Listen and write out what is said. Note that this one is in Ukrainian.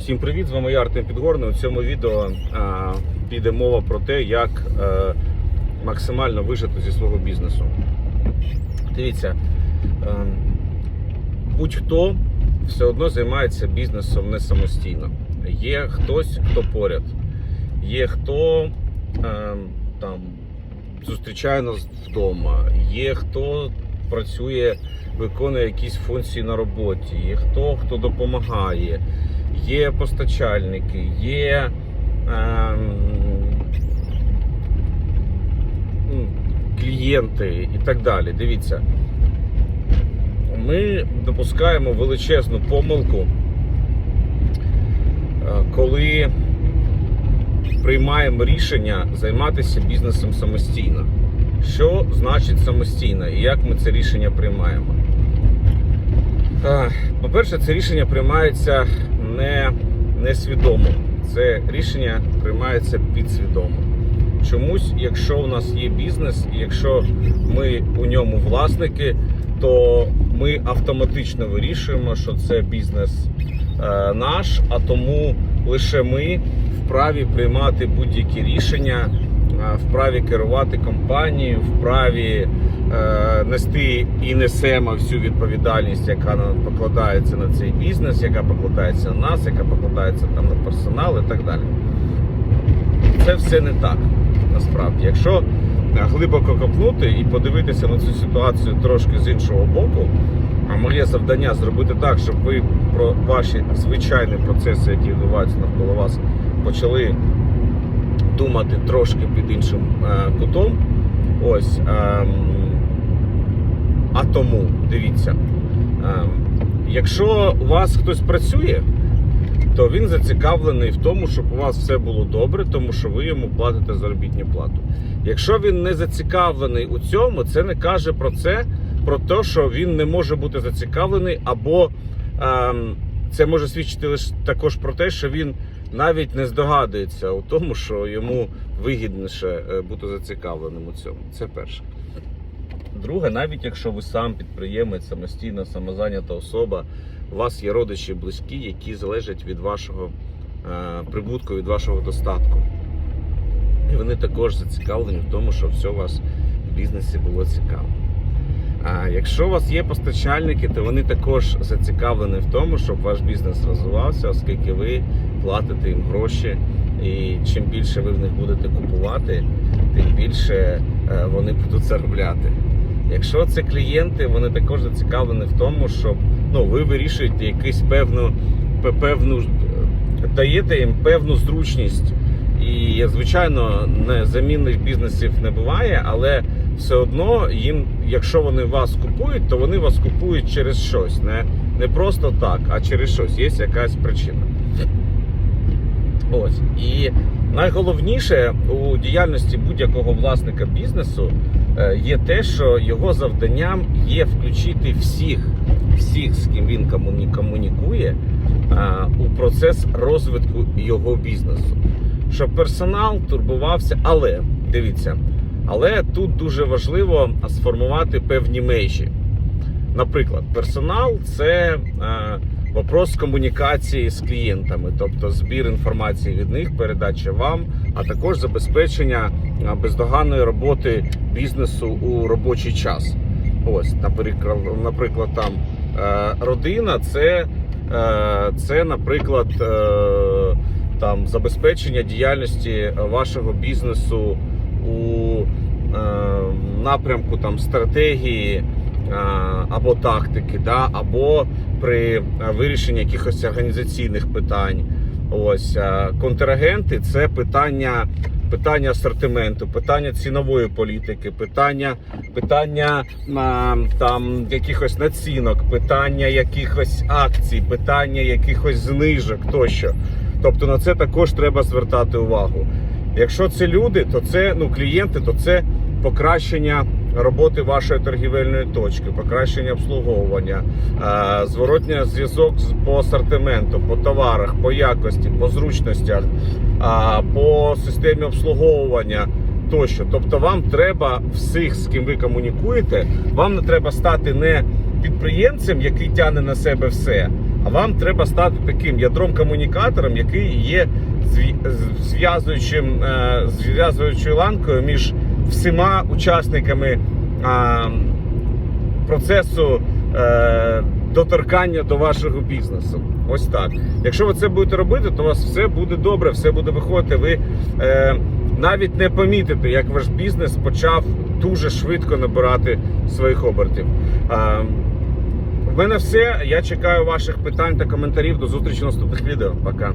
Всім привіт! З вами я Артем Підгорний. У цьому відео а, піде мова про те, як е, максимально вижити зі свого бізнесу. Дивіться, е, будь-хто все одно займається бізнесом не самостійно. Є хтось, хто поряд, є хто е, там зустрічає нас вдома, є хто працює, виконує якісь функції на роботі, є хто, хто допомагає є постачальники, є ем, клієнти і так далі. Дивіться, ми допускаємо величезну помилку, е, коли приймаємо рішення займатися бізнесом самостійно. Що значить самостійно і як ми це рішення приймаємо? По-перше, це рішення приймається не, не свідомо. Це рішення приймається підсвідомо. Чомусь, якщо у нас є бізнес, і якщо ми у ньому власники, то ми автоматично вирішуємо, що це бізнес е, наш, а тому лише ми вправі приймати будь-які рішення, вправі керувати компанією, вправі е, нести і несемо всю відповідальність, яка покладається на цей бізнес, яка покладається на нас, яка покладається там на персонал і так далі. Це все не так насправді. Якщо е, глибоко копнути і подивитися на цю ситуацію трошки з іншого боку, а моє завдання зробити так, щоб ви про ваші звичайні процеси, які відбуваються навколо вас, почали думати трошки під іншим е, кутом. Ось. ем, а тому, дивіться, ем, якщо у вас хтось працює, то він зацікавлений в тому, щоб у вас все було добре, тому що ви йому платите заробітну плату. Якщо він не зацікавлений у цьому, це не каже про це, про те, що він не може бути зацікавлений, або ем, це може свідчити лише також про те, що він навіть не здогадується у тому, що йому вигідніше е, бути зацікавленим у цьому. Це перше. Друге, навіть якщо ви сам підприємець, самостійна, самозайнята особа, у вас є родичі близькі, які залежать від вашого е, прибутку, від вашого достатку. І вони також зацікавлені в тому, що все у вас в бізнесі було цікаво. А якщо у вас є постачальники, то вони також зацікавлені в тому, щоб ваш бізнес розвивався, оскільки ви платите їм гроші. І чим більше ви в них будете купувати, тим більше е, вони будуть заробляти. Якщо це клієнти, вони також зацікавлені в тому, щоб ну, ви вирішуєте якусь певну, певну е, даєте їм певну зручність. І, звичайно, не замінних бізнесів не буває, але все одно їм, якщо вони вас купують, то вони вас купують через щось. Не, не просто так, а через щось. Є якась причина. Ось. І найголовніше у діяльності будь-якого власника бізнесу е, є те, що його завданням є включити всіх, всіх, з ким він комуні- комунікує, е, у процес розвитку його бізнесу. Щоб персонал турбувався, але дивіться, але тут дуже важливо сформувати певні межі. Наприклад, персонал це е, вопрос комунікації з клієнтами, тобто збір інформації від них, передача вам, а також забезпечення е, бездоганної роботи бізнесу у робочий час. Ось, наприклад, наприклад, там е, родина це, е, це, наприклад, е, там забезпечення діяльності вашого бізнесу у е, напрямку там стратегії а, або тактики, да, або при е, вирішенні якихось організаційних питань. Ось контрагенти це питання, питання асортименту, питання цінової політики, питання, питання там якихось націнок, питання якихось акцій, питання якихось знижок тощо. Тобто на це також треба звертати увагу. Якщо це люди, то це ну клієнти, то це покращення роботи вашої торгівельної точки, покращення обслуговування, е, зворотня зв'язок по асортименту, по товарах, по якості, по зручностях, по системі обслуговування. Тощо, тобто вам треба всіх, з ким ви комунікуєте, вам не треба стати не підприємцем, який тягне на себе все, А вам треба стати таким ядром комунікатором, який є зв'язуючим е, зв'язуючою ланкою між всіма учасниками процесу е, доторкання до вашого бізнесу. Ось так. Якщо ви це будете робити, то у вас все буде добре, все буде виходити. Ви е, навіть не помітите, як ваш бізнес почав дуже швидко набирати своїх обертів. Е, в мене все. Я чекаю ваших питань та коментарів. До зустрічі в наступних відео. Пока.